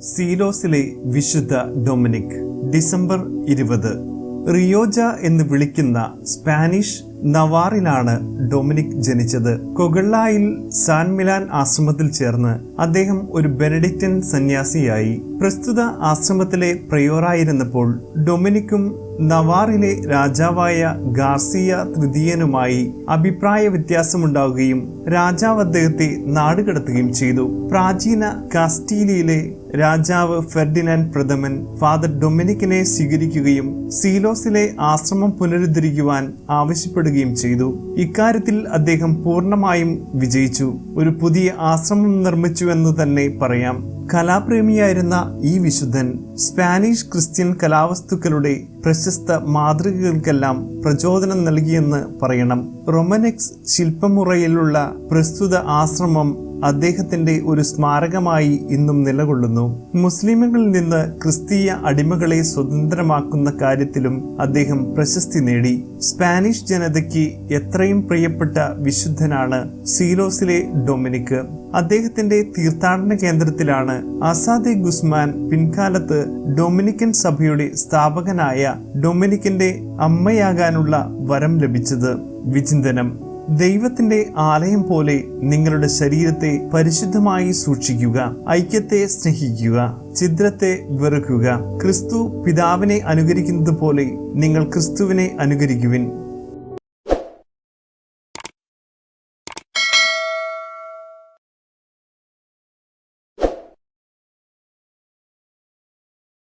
സീലോസിലെ വിശുദ്ധ Dominic December ഇരുപത്. റിയോജ എന്ന് വിളിക്കുന്ന സ്പാനിഷ് നവാറിലാണ് ഡൊമിനിക് ജനിച്ചത്. കൊഗള്ളായിൽ സാൻ മിലാൻ ആശ്രമത്തിൽ ചേർന്ന് അദ്ദേഹം ഒരു ബെനഡിക്റ്റൻ സന്യാസിയായി. പ്രസ്തുത ആശ്രമത്തിലെ പ്രയോറായിരുന്നപ്പോൾ ഡൊമിനിക്കും നവാറിലെ രാജാവായ ഗാർസിയ തൃതീയനുമായി അഭിപ്രായ വ്യത്യാസമുണ്ടാവുകയും രാജാവ് അദ്ദേഹത്തെ നാടുകടത്തുകയും ചെയ്തു. പ്രാചീന കാസ്റ്റീലിയയിലെ രാജാവ് ഫെർഡിനാൻഡ് പ്രഥമൻ ഫാദർ ഡൊമിനിക്കിനെ സ്വീകരിക്കുകയും സീലോസിലെ ആശ്രമം പുനരുദ്ധരിക്കുവാൻ ആവശ്യപ്പെടുകയും ചെയ്തു. ഇക്കാര്യത്തിൽ അദ്ദേഹം പൂർണമായും വിജയിച്ചു. ഒരു പുതിയ ആശ്രമം നിർമ്മിച്ചു എന്ന് തന്നെ പറയാം. കലാപ്രേമിയായിരുന്ന ഈ വിശുദ്ധൻ സ്പാനിഷ് ക്രിസ്ത്യൻ കലാവസ്തുക്കളുടെ പ്രശസ്ത മാതൃകകൾക്കെല്ലാം പ്രചോദനം നൽകിയെന്ന് പറയണം. റൊമനെക്സ് ശില്പമുറയിലുള്ള പ്രസ്തുത ആശ്രമം അദ്ദേഹത്തിന്റെ ഒരു സ്മാരകമായി ഇന്നും നിലകൊള്ളുന്നു. മുസ്ലിമുകളിൽ നിന്ന് ക്രിസ്തീയ അടിമകളെ സ്വതന്ത്രമാക്കുന്ന കാര്യത്തിലും അദ്ദേഹം പ്രശസ്തി നേടി. സ്പാനിഷ് ജനതയ്ക്ക് എത്രയും പ്രിയപ്പെട്ട വിശുദ്ധനാണ് സീലോസിലെ ഡൊമിനിക്. അദ്ദേഹത്തിന്റെ തീർത്ഥാടന കേന്ദ്രത്തിലാണ് അസാദെ ഗുസ്മാൻ പിൻകാലത്ത് ഡൊമിനിക്കൻ സഭയുടെ സ്ഥാപകനായ ഡൊമിനിക്കിന്റെ അമ്മയാകാനുള്ള വരം ലഭിച്ചത്. വിചിന്തനം. ദൈവത്തിന്റെ ആലയം പോലെ നിങ്ങളുടെ ശരീരത്തെ പരിശുദ്ധമായി സൂക്ഷിക്കുക ഐക്യത്തെ സ്നേഹിക്കുക ചിത്രത്തെ വെറുക്കുക. ക്രിസ്തു പിതാവിനെ അനുകരിക്കുന്നത് പോലെ നിങ്ങൾ ക്രിസ്തുവിനെ അനുകരിക്കുവിൻ.